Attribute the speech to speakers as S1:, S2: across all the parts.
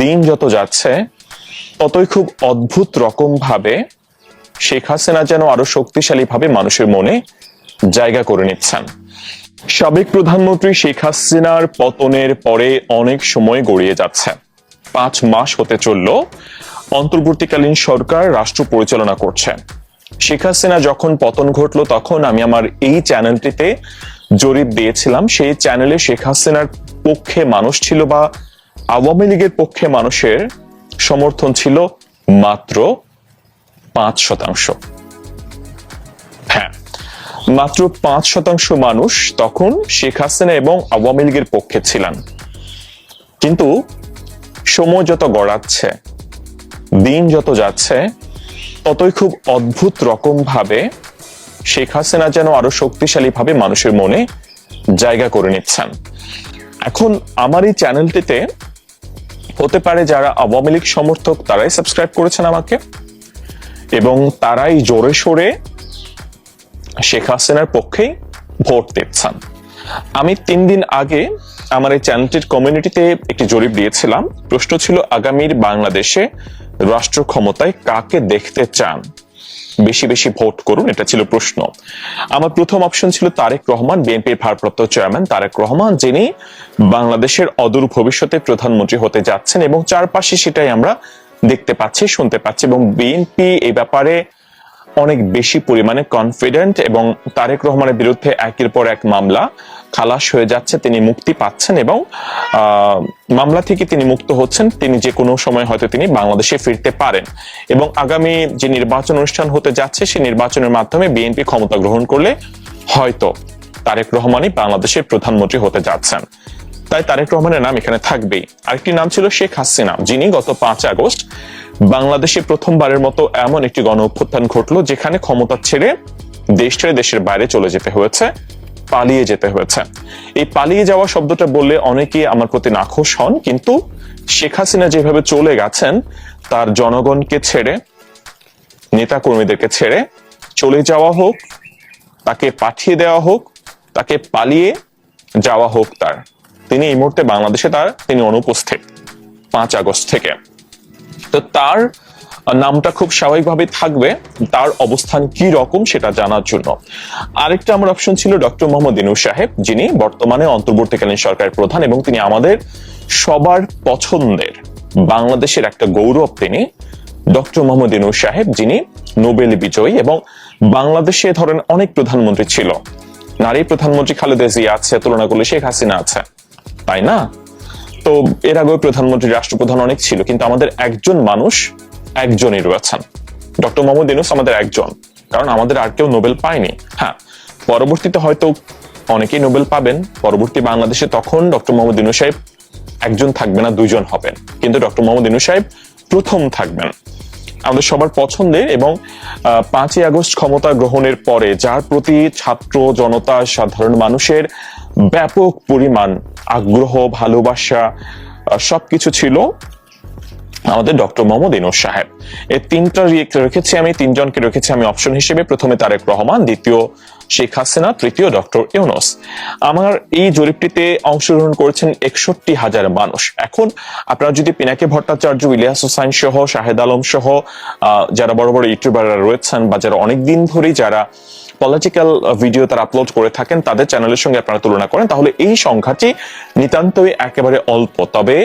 S1: দিন যত যাচ্ছে, ততই খুব অদ্ভুত রকম ভাবে শেখ হাসিনা যেন আরও শক্তিশালী ভাবে মানুষের মনে জায়গা করে নিচ্ছেন। সাবেক প্রধানমন্ত্রী শেখ হাসিনার পতনের পরে অনেক সময় গড়িয়ে যাচ্ছে। পাঁচ মাস হতে চলল, অন্তর্বর্তীকালীন সরকার রাষ্ট্র পরিচালনা করছে। শেখ হাসিনা যখন পতন ঘটলো, তখন আমি আমার এই চ্যানেলটিতে জরিপ দিয়েছিলাম। সেই চ্যানেলে শেখ হাসিনার পক্ষে মানুষ ছিল বা আওয়ামী লীগের পক্ষে মানুষের সমর্থন ছিল মাত্র পাঁচ শতাংশ। হ্যাঁ মাত্র পাঁচ শতাংশ মানুষ তখন শেখ হাসিনা এবং আওয়ামী লীগের পক্ষে ছিলেন। কিন্তু সময় যত গড়াচ্ছে, দিন যত যাচ্ছে, ততই খুব অদ্ভুত রকম ভাবে শেখ হাসিনা যেন আরও শক্তিশালী ভাবে মানুষের মনে জায়গা করে নিচ্ছেন। এখন আমার এই চ্যানেলটিতে হতে পারে যারা আওয়ামী লীগ সমর্থক, তারাই সাবস্ক্রাইব করেছেন আমাকে। এবং তারাই জোরে সোরে শেখ হাসিনার পক্ষেই ভোট দিচ্ছেন। আমি তিন দিন আগে আমার এই চ্যানেলটির কমিউনিটিতে একটি জরিপ দিয়েছিলাম। প্রশ্ন ছিল, আগামীর বাংলাদেশে রাষ্ট্র ক্ষমতায় কাকে দেখতে চান? বেশি বেশি ভোট করুন, এটা ছিল প্রশ্ন। আমার প্রথম অপশন ছিল তারেক রহমান, বিএনপির ভারপ্রাপ্ত চেয়ারম্যান তারেক রহমান, যিনি বাংলাদেশের অদূর ভবিষ্যতে প্রধানমন্ত্রী হতে যাচ্ছেন এবং চারপাশে সেটাই আমরা দেখতে পাচ্ছি, শুনতে পাচ্ছি এবং বিএনপি এই ব্যাপারে অনেক বেশি পরিমাণে কনফিডেন্ট এবং তারেক রহমানের বিরুদ্ধে একের পর এক মামলা। খালাস হয়ে যাচ্ছে, তিনি মুক্তি পাচ্ছেন এবং মামলা থেকে তিনি মুক্ত হচ্ছেন, তিনি যে কোনো সময় হয়তো তিনি বাংলাদেশে ফিরতে পারেন। এবং আগামী যে নির্বাচন অনুষ্ঠান হতে যাচ্ছে, সেই নির্বাচনের মাধ্যমে বিএনপি ক্ষমতা গ্রহণ করলে হয়তো তারেক রহমানই বাংলাদেশের প্রধানমন্ত্রী হতে যাচ্ছেন। তাই তারেক রহমানের নাম এখানে থাকবেই। আরেকটি নাম ছিল শেখ হাসিনা, যিনি গত পাঁচ আগস্ট বাংলাদেশে প্রথমবারের মতো এমন একটি গণ অভ্যুত্থান ঘটলো, যেখানে ক্ষমতা ছেড়ে দেশ ছেড়ে দেশের বাইরে চলে যেতে হয়েছে। পালিয়ে যেতে হয়েছে। এই পালিয়ে যাওয়া শব্দটা বললে অনেকেই আমার প্রতি নাখোশ হন, কিন্তু শেখ হাসিনা যেভাবে চলে গেছেন, তার জনগণকে ছেড়ে নেতা কর্মীদেরকে ছেড়ে চলে যাওয়া হোক, তাকে পাঠিয়ে দেওয়া হোক, তাকে পালিয়ে যাওয়া হোক তার। তিনি এই মুহূর্তে বাংলাদেশে তার, তিনি অনুপস্থিত, পাঁচ আগস্ট থেকে। তো তার নামটা খুব স্বাভাবিকভাবে থাকবে, তার অবস্থান কি রকম সেটা জানার জন্য। আরেকটা আমার অপশন ছিল ডক্টর মোহাম্মদ ইনু সাহেব, যিনি বর্তমানে অন্তর্বর্তীকালীন সরকারের প্রধান এবং তিনি আমাদের সবার পছন্দের বাংলাদেশের একটা গৌরব তিনি, ডক্টর মোহাম্মদ ইনু সাহেব, যিনি নোবেল বিজয়ী এবং বাংলাদেশে ধরেন অনেক প্রধানমন্ত্রী ছিল। নারী প্রধানমন্ত্রী খালেদা জিয়া আছে, তুলনা করলে শেখ হাসিনা আছে, তাই না? তো এর আগেও প্রধানমন্ত্রী, রাষ্ট্রপ্রধান অনেক ছিল, কিন্তু আমাদের একজন মানুষ একজনই রয়েছেন। ডক্টর মোহাম্মদ ইউনুস আমাদের একজন, কারণ আমাদের আর কেউ নোবেল পায়নি। হ্যাঁ পরবর্তীতে হয়তো অনেকেই নোবেল পাবেন। পরবর্তী বাংলাদেশে তখন ডক্টর মোহাম্মদ ইউনুস সাহেব একজন থাকবে না দুইজন হবেন। কিন্তু ডক্টর মোহাম্মদ ইউনুস সাহেব প্রথম থাকবেন। আমাদের সবার পছন্দের এবং পাঁচই আগস্ট ক্ষমতা গ্রহণের পরে যার প্রতি ছাত্র, জনতা, সাধারণ মানুষের ব্যাপক পরিমাণ আগ্রহ, ভালোবাসা সবকিছু ছিল। আমাদের ডক্টর মোহাম্মদ ইনুস সাহেব। এই তিনটা রেখেছি আমি, তিনজনকে রেখেছি আমি অপশন হিসেবে। প্রথমে তারেক রহমান, দ্বিতীয় শেখ হাসিনা, তৃতীয় ডক্টর ইউনুস। আমার এই জরিপটিতে অংশগ্রহণ করেছেন একষট্টি হাজার মানুষ। এখন আপনারা যদি পিনাকি ভট্টাচার্য, ইলিয়াস হোসাইন সহ, শাহেদ আলম সহ যারা বড় বড় ইউটিউবাররা রয়েছেন বা যারা অনেক দিন ধরেই যারা পলিটিক্যাল ভিডিও তারা আপলোড করে থাকেন, তাদের চ্যানেলের সঙ্গে আপনারা তুলনা করেন, তাহলে এই সংখ্যাটি নিতান্তই একেবারে অল্প। তবে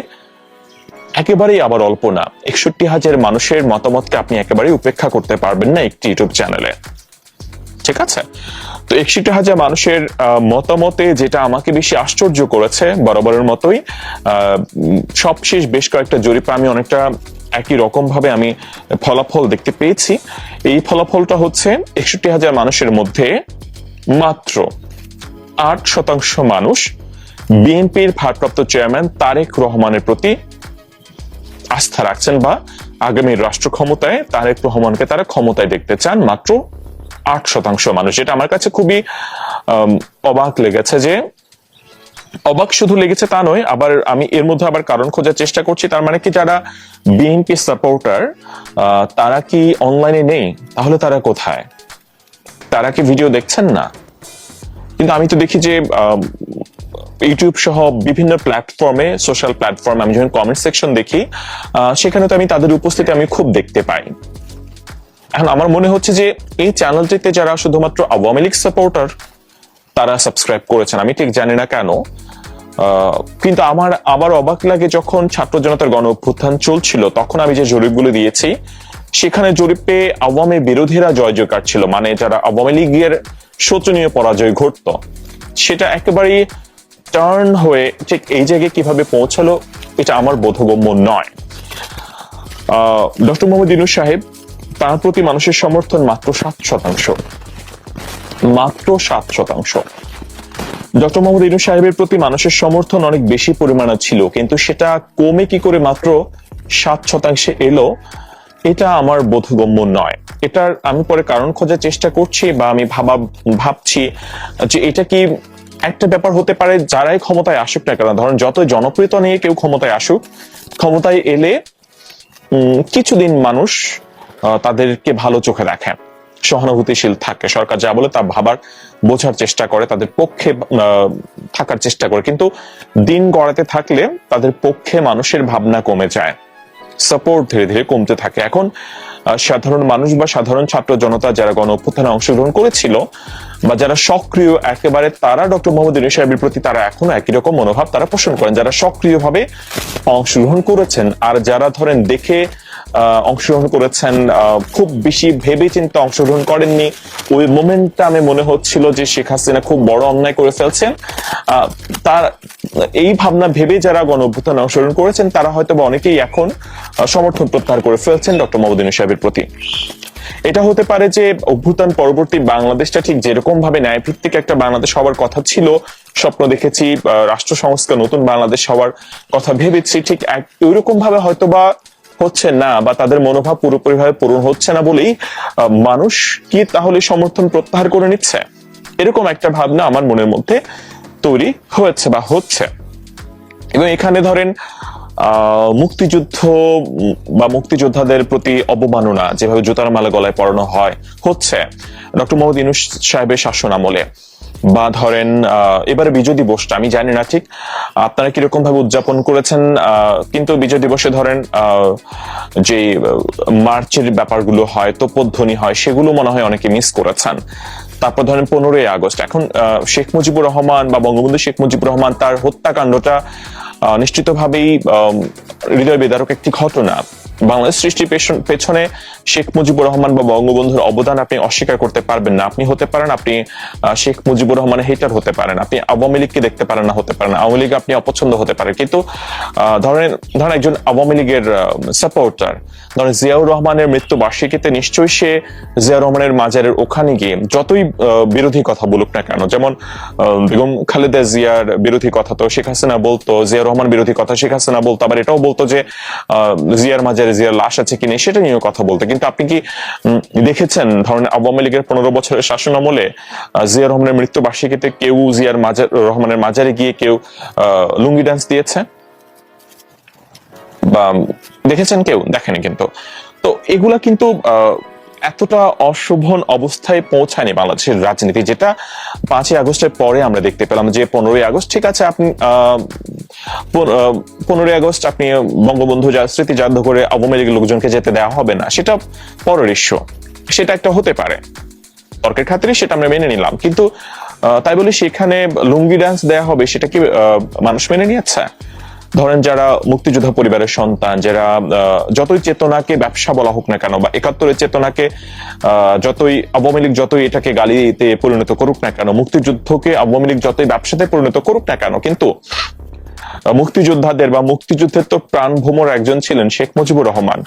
S1: একেবারেই আবার অল্প না। একষট্টি হাজার মানুষের মতামতকে আপনি একেবারেই উপেক্ষা করতে পারবেন না একটি ইউটিউব চ্যানেলে। ঠিক আছে? তো একষট্টি হাজার মানুষের মতামতে যেটা আমাকে বেশি আশ্চর্য করেছে বরাবরের মতোই সবশেষ বেশ কয়েকটা জরিপে আমি অনেকটা একই রকম ভাবে আমি ফলাফল দেখতে পেয়েছি। এই ফলাফলটা হচ্ছে একষট্টি হাজার মানুষের মধ্যে মাত্র আট শতাংশ মানুষ বিএনপির ভারপ্রাপ্ত চেয়ারম্যান তারেক রহমানের প্রতি আস্থা রাখছেন বা আগামী রাষ্ট্র ক্ষমতায় তারেক রহমানকে তারা ক্ষমতায় দেখতে চান, মাত্র আট শতাংশ মানুষ। এটা আমার কাছে খুবই অবাক লেগেছে যে, অবাক শুধু লেগেছে তা নয়, আবার আমি এর মধ্যে আবার কারণ খোঁজার চেষ্টা করছি, তার মানে কি যারা বিএনপি সাপোর্টার তারা কি অনলাইনে নেই? তাহলে তারা কোথায়? তারা কি ভিডিও দেখছেন না? কিন্তু আমি তো দেখি যে ইউটিউব সহ বিভিন্ন প্ল্যাটফর্মে সোশ্যাল প্ল্যাটফর্মে আমি যখন কমেন্ট সেকশন দেখি সেখানে তো আমি তাদের উপস্থিতি আমি খুব দেখতে পাই। এখন আমার মনে হচ্ছে যে এই চ্যানেলটিতে যারা শুধুমাত্র আওয়ামী লীগ সাপোর্টার তারা সাবস্ক্রাইব করেছেন। আমি ঠিক জানি না কেন। কিন্তু আমার আবার অবাক লাগে যখন ছাত্র জনতার গণ অভ্যুত্থান চলছিল, তখন আমি যে জরিপগুলো দিয়েছি, সেখানে জরিপে আওয়ামী বিরোধীরা জয় জয়কার ছিল। মানে যারা আওয়ামী লীগের শোচনীয় পরাজয় ঘটত, সেটা একেবারেই টার্ন হয়ে ঠিক এই জায়গায় কীভাবে পৌঁছালো, এটা আমার বোধগম্য নয়। ডক্টর মোহাম্মদ ইনুস সাহেব, তার প্রতি মানুষের সমর্থন মাত্র সাত শতাংশ। মাত্র সাত শতাংশ। ডক্টর মোহাম্মদ ইনু সাহেবের প্রতি মানুষের সমর্থন অনেক বেশি পরিমাণে ছিল, কিন্তু সেটা কমে কি করে মাত্র সাত শতাংশে এলো, এটা আমার বোধগম্য নয়। এটার আমি পরে কারণ খোঁজার চেষ্টা করছি বা আমি ভাবা ভাবছি যে এটা কি একটা ব্যাপার হতে পারে যারাই ক্ষমতায় আসুক না কেন। ধরেন যতই জনপ্রিয়তা নিয়ে কেউ ক্ষমতায় আসুক ক্ষমতায় এলে কিছুদিন মানুষ তাদেরকে ভালো চোখে দেখে সহানুভূতিশীল থাকে। সরকার যা বলে তা ভাবার বোঝার চেষ্টা করে তাদের পক্ষে থাকার চেষ্টা করে। কিন্তু দিন গড়াতে থাকলে তাদের পক্ষে মানুষের ভাবনা কমে যায়। সাপোর্ট ধীরে ধীরে কমতে থাকে। এখন আহ, সাধারণ মানুষ বা সাধারণ ছাত্র জনতা যারা গণ অভ্যুত্থানে অংশগ্রহণ করেছিল বা যারা সক্রিয় একেবারে তারা ডক্টর মোহাম্মদ ইউনুস সাহেবের প্রতি তারা এখনও একই রকম মনোভাব তারা পোষণ করেন, যারা সক্রিয়ভাবে অংশগ্রহণ করেছেন আর যারা ধরেন দেখে অংশগ্রহণ করেছেন খুব বেশি ভেবে চিন্তে অংশগ্রহণ করেননি, ওই মোমেন্টটা আমি মনে হচ্ছিল যে শেখ হাসিনা খুব বড় অন্যায় করে ফেলছেন। তার, এই ভাবনা ভেবে যারা গণ অভ্যুত্থানে অংশগ্রহণ করেছেন তারা হয়তো বা অনেকেই এখন সমর্থন প্রত্যাহার করে ফেলছেন ডক্টর মোহাম্মদ ইউনুস সাহেবের প্রতি। এটা হতে পারে যে অভ্যুত্থান পরবর্তী বাংলাদেশটা ঠিক যেরকম ভাবে ন্যায় ভিত্তিক একটা বাংলাদেশ হওয়ার কথা ছিল, স্বপ্ন দেখেছি রাষ্ট্র সংস্কার, নতুন বাংলাদেশ হওয়ার কথা ভেবেছি, ঠিক এক ওইরকম ভাবে হয়তো বা হচ্ছে না বা তাদের মনোভাব পুরোপুরি ভাবে পূরণ হচ্ছে না বলেই মানুষ কি তাহলে সমর্থন প্রত্যাহার করে নিচ্ছে? এরকম একটা ভাবনা আমার মনের মধ্যে তৈরি হয়েছে বা হচ্ছে। এবং এখানে ধরেন মুক্তিযুদ্ধ বা মুক্তিযোদ্ধাদের প্রতি অবমাননা যেভাবে জুতার মালা গলায় পরানো হয়, হচ্ছে। ডক্টর মোহাম্মদ ইনুস সাহেবের শাসন আমলে। বা ধরেন এবারে বিজয় দিবসটা, আমি জানি না ঠিক, আপনারা কীরকম ভাবে উদযাপন করেছেন কিন্তু বিজয় দিবসে ধরেন যে মার্চের ব্যাপারগুলো হয়, তোপধ্বনি হয়, সেগুলো মনে হয় অনেকে মিস করেছেন। তারপর ধরেন পনেরোই আগস্ট, এখন শেখ মুজিবুর রহমান বা বঙ্গবন্ধু শেখ মুজিবুর রহমান তার হত্যাকাণ্ডটা নিশ্চিতভাবেই হৃদয় বেদারক একটি ঘটনা। বাংলাদেশ সৃষ্টির পেছনে শেখ মুজিবুর রহমান বা বঙ্গবন্ধুর অবদান আপনি অস্বীকার করতে পারবেন না। আপনি হতে পারেন, আপনি শেখ মুজিবুর রহমানের হেটার হতে পারেন, আপনি আওয়ামী লীগকে দেখতে পারেন না, হতে পারেন আওয়ামী লীগ আপনি অপছন্দ হতে পারেন। কিন্তু ধরেন ধরেন একজন আওয়ামী লীগের সাপোর্টার ধরেন জিয়াউর রহমানের মৃত্যু বার্ষিকীতে নিশ্চয়ই সে জিয়াউর রহমানের মাজারের ওখানে গিয়ে যতই বিরোধী কথা বলুক না কেন, যেমন বেগম খালেদা জিয়ার বিরোধী কথা তো শেখ হাসিনা বলতো, জিয়াউর রহমান বিরোধী কথা শেখ হাসিনা বলতো, আবার এটাও বলতো যে জিয়ার মাজারে জিয়ার লাশ আছে কিনা সেটা নিয়েও কথা বলতে। কিন্তু আপনি কি দেখেছেন ধরেন আওয়ামী লীগের পনেরো বছরের শাসন আমলে জিয়া রহমানের মৃত্যু বার্ষিকীতে কেউ জিয়ার মাজার, রহমানের মাজারে গিয়ে কেউ লুঙ্গি ডান্স দিয়েছে? বা, দেখেছেন কেউ? দেখেনি কিন্তু। তো এগুলা কিন্তু এতটা অশোভন অবস্থায় পৌঁছায়নি বাংলাদেশের রাজনীতি, যেটা পাঁচই আগস্টের পরে আমরা দেখতে পেলাম যে পনেরোই আগস্ট, ঠিক আছে, আপনি পনেরোই আগস্ট আপনি বঙ্গবন্ধু যা স্মৃতি জাদু করে আওয়ামী লীগের লোকজনকে যেতে দেওয়া হবে না, সেটা পরের ইস্যু সেটা একটা হতে পারে। তর্কের খাতিরে সেটা আমরা মেনে নিলাম, কিন্তু তাই বলে সেখানে লুঙ্গি ডান্স দেয়া হবে, সেটা কি মানুষ মেনে নিয়েছে? ধরেন যারা মুক্তিযোদ্ধা পরিবারের সন্তান, যারা যতই চেতনাকে, ব্যবসা বলা হোক না কেন, বা একাত্তরের চেতনাকে যতই আওয়ামী লীগ যতই এটাকে গালিতে পরিণত করুক না কেন, মুক্তিযুদ্ধকে আওয়ামী লীগ যতই ব্যবসাতে পরিণত করুক না কেন, কিন্তু মুক্তিযোদ্ধাদের বা মুক্তিযুদ্ধের তো প্রাণ ভ্রমর একজন ছিলেন শেখ মুজিবুর রহমান।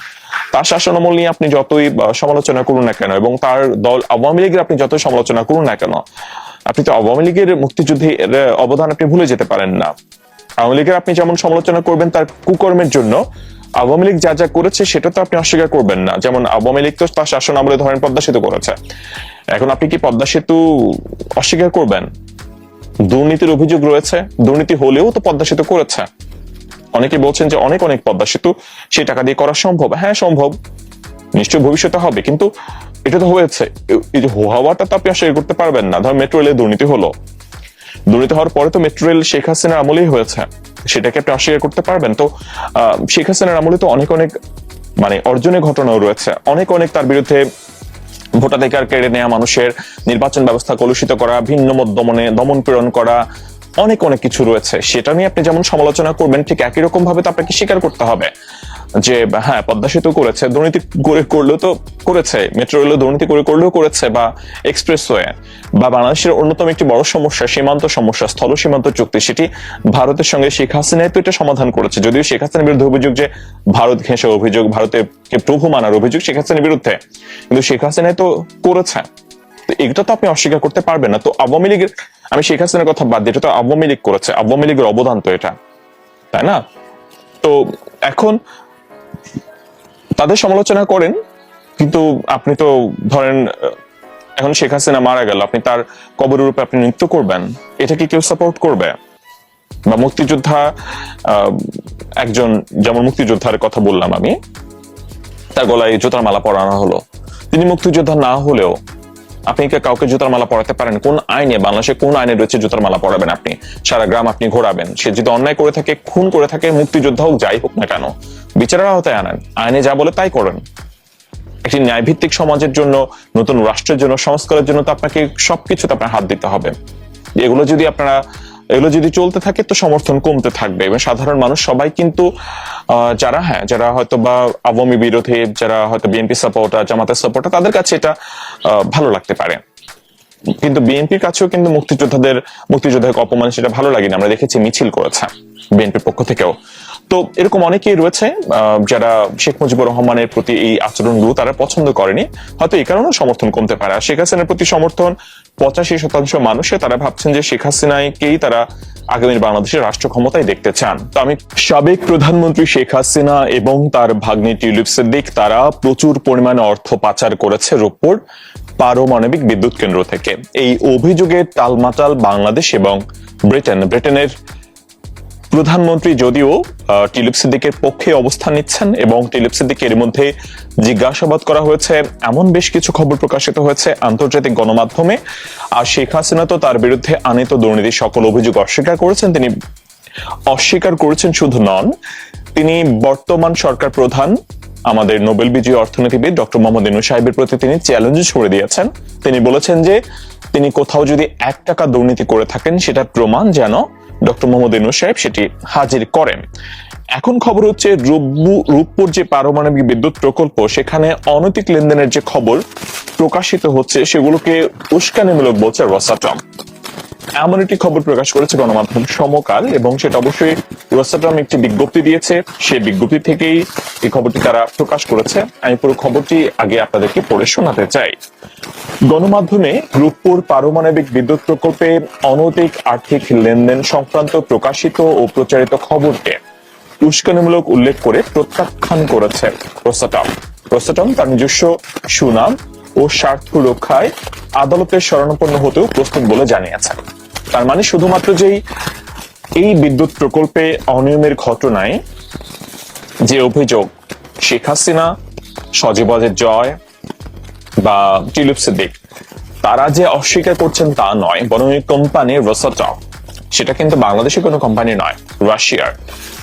S1: তার শাসনামল নিয়ে আপনি যতই সমালোচনা করুন না কেন, এবং তার দল আওয়ামী লীগের আপনি যতই সমালোচনা করুন না কেন, আপনি তো আওয়ামী লীগের মুক্তিযুদ্ধের অবদান আপনি ভুলে যেতে পারেন না। আওয়ামী লীগের আপনি যেমন সমালোচনা করবেন তার কুকর্মের জন্য, আওয়ামী লীগ যা যা করেছে সেটা তো আপনি অস্বীকার করবেন না। যেমন আওয়ামী লীগ তো তার শাসন আমলে ধরেন পদ্মা সেতু করেছে। এখন আপনি কি পদ্মা সেতু অস্বীকার করবেন? দুর্নীতির অভিযোগ রয়েছে, দুর্নীতি হলেও তো পদ্মা সেতু করেছে। অনেকে বলছেন যে অনেক অনেক পদ্মা সেতু সেই টাকা দিয়ে করা সম্ভব। হ্যাঁ সম্ভব। নিশ্চয় ভবিষ্যতে হবে, কিন্তু এটা তো হয়েছে। হওয়াটা তো আপনি অস্বীকার করতে পারবেন না। ধর মেট্রো রেলে দুর্নীতি হলো। দুর্নীতি হওয়ার পরে তো মেট্রো রেল শেখ হাসিনার আমলেই হয়েছে। সেটাকে আপনি অস্বীকার করতে পারবেন। তো শেখ হাসিনার আমলে তো অনেক অনেক মানে অর্জনের ঘটনাও রয়েছে। অনেক অনেক তার বিরুদ্ধে ভোটাধিকার কেড়ে নেওয়া মানুষের নির্বাচন ব্যবস্থা কলুষিত করা, ভিন্ন মত দমনে, দমন প্রেরণ করা, অনেক অনেক কিছু রয়েছে। সেটা নিয়ে আপনি যেমন সমালোচনা করবেন, ঠিক একই রকম ভাবে তো আপনাকে স্বীকার করতে হবে। যে হ্যাঁ পদ্মা সেতু করেছে, দুর্নীতি করে করলেও তো করেছে, মেট্রো রেলও দুর্নীতি করে করলেও করেছে, বা এক্সপ্রেসওয়ে, বা বাংলাদেশের অন্যতম একটি বড় সমস্যা, সীমান্ত সমস্যা, স্থল সীমান্ত চুক্তি, সেটি ভারতের সঙ্গে শেখ হাসিনাই তো এটা সমাধান করেছে। যদিও শেখ হাসিনার বিরুদ্ধে অভিযোগ যে, ভারত ঘেঁষে অভিযোগ ভারতের প্রভু মানার অভিযোগ শেখ হাসিনার বিরুদ্ধে, কিন্তু শেখ হাসিনাই তো করেছে। তো এটা তো আপনি অস্বীকার করতে পারবেন না। তো আওয়ামী লীগের, আমি শেখ হাসিনার কথা বাদ দিয়ে, এটা তো আওয়ামী লীগ করেছে, আওয়ামী লীগের অবদান তো এটা, তাই না? তো এখন তাদের সমালোচনা করেন, কিন্তু আপনি তো ধরেন এখন শেখ হাসিনা মারা গেল, আপনি তার কবরের রূপে আপনি নৃত্য করবেন, এটা কি কেউ সাপোর্ট করবে? বা মুক্তিযোদ্ধা একজন যেমন মুক্তিযোদ্ধার কথা বললাম আমি, তার গলায় জোতার মালা পরানো হলো, তিনি মুক্তিযোদ্ধা না হলেও আপনি কাউকে জুতার মালা পরাতে পারেন? কোন আইনে, বাংলাদেশে কোন আইনে রয়েছে জুতার মালা পরাবেন আপনি? সারা গ্রাম আপনি ঘোরাবেন। সে যদি অন্যায় করে থাকে, খুন করে থাকে, মুক্তিযোদ্ধা হোক, যাই হোক না কেন, বিচারের আওতায় আনেন। আইনে যা বলে তাই করেন। একটি ন্যায়ভিত্তিক সমাজের জন্য, নতুন রাষ্ট্রের জন্য, সংস্কারের জন্য তো আপনাকে সবকিছুতে আপনার হাত দিতে হবে। এগুলো যদি আপনারা এগুলো যদি চলতে থাকে তো সমর্থন কমতে থাকবে। এবং সাধারণ মানুষ সবাই কিন্তু যারা হ্যাঁ যারা হয়তো বা আওয়ামী বিরোধী, যারা হয়তো বিএনপি সাপোর্টার জামাতের সাপোর্টার তাদের কাছে এটা ভালো লাগতে পারে। কিন্তু বিএনপির কাছেও কিন্তু মুক্তিযোদ্ধাদের, মুক্তিযোদ্ধাকে অপমান সেটা ভালো লাগে না আমরা দেখেছি মিছিল করেছে বিএনপির পক্ষ থেকেও। তো এরকম অনেকেই রয়েছে যারা শেখ মুজিবুর রহমানের প্রতি এই আচরণগুলো তারা পছন্দ করেনি। হয়তো এই কারণে সমর্থন কমতে পারে। আর শেখ হাসিনার প্রতি সমর্থন পঁচাশি শতাংশ মানুষে তারা ভাবছেন যে শেখ হাসিনাকেই তারা আগামী বাংলাদেশের রাষ্ট্র ক্ষমতায় দেখতে চান। তো আমি সাবেক প্রধানমন্ত্রী শেখ হাসিনা এবং তার ভাগ্নি টিউলিপ সিদ্দিক, তারা প্রচুর পরিমাণে অর্থ পাচার করেছে রূপপুর পারমাণবিক বিদ্যুৎ কেন্দ্র থেকে। এই অভিযোগের টালমাটাল বাংলাদেশ এবং ব্রিটেন, ব্রিটেনের প্রধানমন্ত্রী যদিও টিলিপ সিদ্দিকের পক্ষে অবস্থান নিচ্ছেন এবং টিলিপ সিদ্দিকের এর মধ্যে জিজ্ঞাসাবাদ করা হয়েছে। এমন বেশ কিছু খবর প্রকাশিত হয়েছে আন্তর্জাতিক গণমাধ্যমে। আর শেখ হাসিনা তো তার বিরুদ্ধে আনিত দুর্নীতির সকল অভিযোগ অস্বীকার করেছেন। তিনি অস্বীকার করেছেন শুধু নন, তিনি বর্তমান সরকার প্রধান, আমাদের নোবেল বিজয়ী অর্থনীতিবিদ ডক্টর মোহাম্মদ ইনু সাহেবের প্রতি তিনি চ্যালেঞ্জ ছড়ে দিয়েছেন। তিনি বলেছেন যে, তিনি কোথাও যদি এক টাকা দুর্নীতি করে থাকেন সেটা প্রমাণ যেন ডক্টর মোহাম্মদ ইনু সাহেব সেটি হাজির করেন। এখন খবর হচ্ছে রূপপুর যে পারমাণবিক বিদ্যুৎ প্রকল্প, সেখানে অনৈতিক লেনদেনের যে খবর প্রকাশিত হচ্ছে, সেগুলোকে উস্কানিমূলক বলছে রসাটম এমন একটি খবর প্রকাশ করেছে গণমাধ্যম সমকাল, এবং সেটা অবশ্যই রোসাটম একটি বিজ্ঞপ্তি দিয়েছে। সেই বিজ্ঞপ্তি থেকেই এই খবরটি তারা প্রকাশ করেছে। আমি পুরো খবরটি আগে আপনাদেরকে পড়ে শোনাতে চাই। গণমাধ্যমে রূপপুর পারমাণবিক বিদ্যুৎ প্রকল্পে অনৈতিক আর্থিক লেনদেন সংক্রান্ত প্রকাশিত ও প্রচারিত খবরকে উস্কানিমূলক উল্লেখ করে প্রত্যাখ্যান করেছে রোসাটম রোসাটম তার নিজস্ব সুনাম ও স্বার্থ রক্ষায় আদালতের শরণাপন্ন হতেও প্রস্তুত বলে জানিয়েছেন। তার মানে শুধুমাত্র যেই এই বিদ্যুৎ প্রকল্পে অনিয়মের ঘটনায় যে অভিযোগ, শেখ হাসিনা, সজীবদের জয় বা টিলুপ সিদ্দিক তারা যে অস্বীকার করছেন তা নয়, বরং এই কোম্পানি রোসাটম সেটা কিন্তু বাংলাদেশের কোনো কোম্পানি নয় রাশিয়ার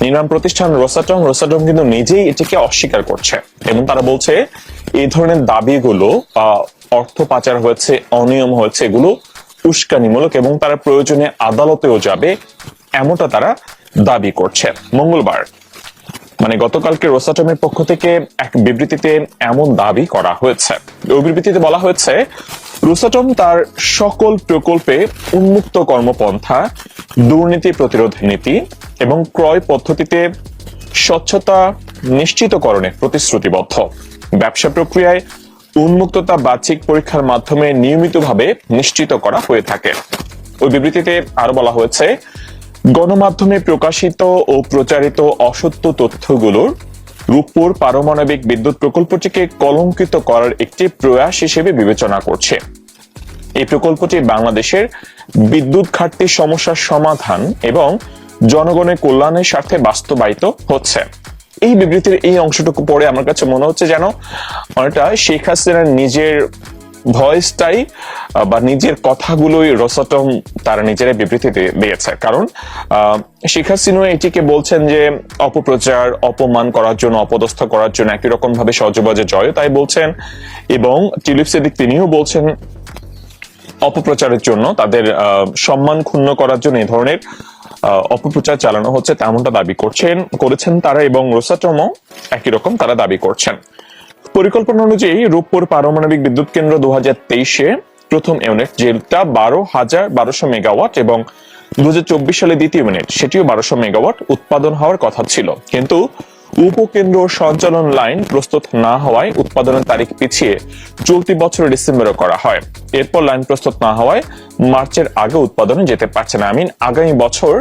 S1: নির্মাণ প্রতিষ্ঠান রোসাটম রোসাটম কিন্তু নিজেই এটিকে অস্বীকার করছে। এবং তারা বলছে, এই ধরনের দাবিগুলো অর্থ পাচার হয়েছে, অনিয়ম হয়েছে, এগুলো উস্কানিমূলক এবং তারা প্রয়োজনে আদালতেও যাবে, এমনটা তারা দাবি করছে। মঙ্গলবার মানে গতকালকে রোসাটমের পক্ষ থেকে এক বিবৃতিতে এমন দাবি করা হয়েছে। ওই বিবৃতিতে বলা হয়েছে রোসাটম তার সকল প্রকল্পে উন্মুক্ত কর্মপন্থা দুর্নীতি প্রতিরোধ নীতি এবং ক্রয় পদ্ধতিতে স্বচ্ছতা নিশ্চিতকরণে প্রতিশ্রুতিবদ্ধ। ব্যবসা প্রক্রিয়ায় উন্মুক্ততা বাহ্যিক পরীক্ষার মাধ্যমে নিয়মিতভাবে নিশ্চিত করা হয়ে থাকে। ওই বিবৃতিতে আরও বলা হয়েছে, গণমাধ্যমে প্রকাশিত ও প্রচারিত অসত্য তথ্যগুলোর রূপপুর পারমাণবিক বিদ্যুৎ প্রকল্পটিকে কলঙ্কিত করার একটি প্রয়াস হিসেবে বিবেচনা করছে। এই প্রকল্পটি বাংলাদেশের বিদ্যুৎ ঘাটতির সমস্যার সমাধান এবং জনগণের কল্যাণের স্বার্থে বাস্তবায়িত হচ্ছে। এই বিবৃতির এই অংশটুকু পড়ে আমার কাছে মনে হচ্ছে যেন অনেকটা শেখ হাসিনার নিজের ভয়েসটাই বা নিজের কথাগুলোই রোসাটম তারা নিজেরাই বিবৃতি দিয়েছে। কারণ শেখ হাসিনা এটিকে বলছেন যে অপপ্রচার, অপমান করার জন্য, অপদস্থ করার জন্য একই রকম ভাবে সহজবাজে জয় তাই বলছেন এবং টিলিপ সেদিক তিনিও বলছেন অপপ্রচারের জন্য তাদের সম্মান ক্ষুণ্ণ করার জন্য এই ধরনের অপপ্রচার চালানো হচ্ছে তেমনটা দাবি করছেন, করেছেন তারা এবং রোসাটমও একই রকম তারা দাবি করছেন। পরিকল্পনা অনুযায়ী রূপপুর পারমাণবিক বিদ্যুৎ কেন্দ্র দু হাজার প্রথম ইউনিট যেটা বারো হাজার বারোশো মেগাওয়াট এবং দু হাজার চব্বিশ সালে দ্বিতীয় ইউনিট, সেটিও বারোশো মেগাওয়াট উৎপাদন হওয়ার কথা ছিল। কিন্তু উপকেন্দ্র সঞ্চালন লাইন প্রস্তুত না হওয়ায় উৎপাদনের তারিখ পিছিয়ে চলতি বছরের ডিসেম্বরে করা হয়। এরপর লাইন প্রস্তুত না হওয়ায় মার্চের আগে উৎপাদনে যেতে পারছে না। আমিন, আগামী বছর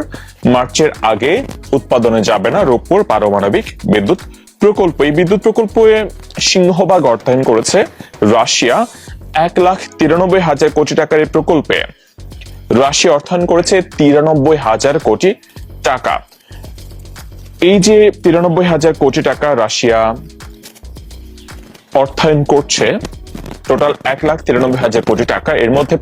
S1: মার্চের আগে উৎপাদনে যাবে না রূপপুর পারমাণবিক বিদ্যুৎ প্রকল্প। এই বিদ্যুৎ প্রকল্পে সিংহভাগ অর্থায়ন করেছে রাশিয়া। এক লাখ তিরানব্বই হাজার কোটি টাকার এই প্রকল্পে রাশিয়া অর্থায়ন করেছে তিরানব্বই হাজার কোটি টাকা। এই যে তিরানব্বই হাজার কোটি টাকা রাশিয়া অর্থায়ন করছে টোটাল এক লাখ তিরানব্বই হাজার কোটি টাকা। এর মধ্যে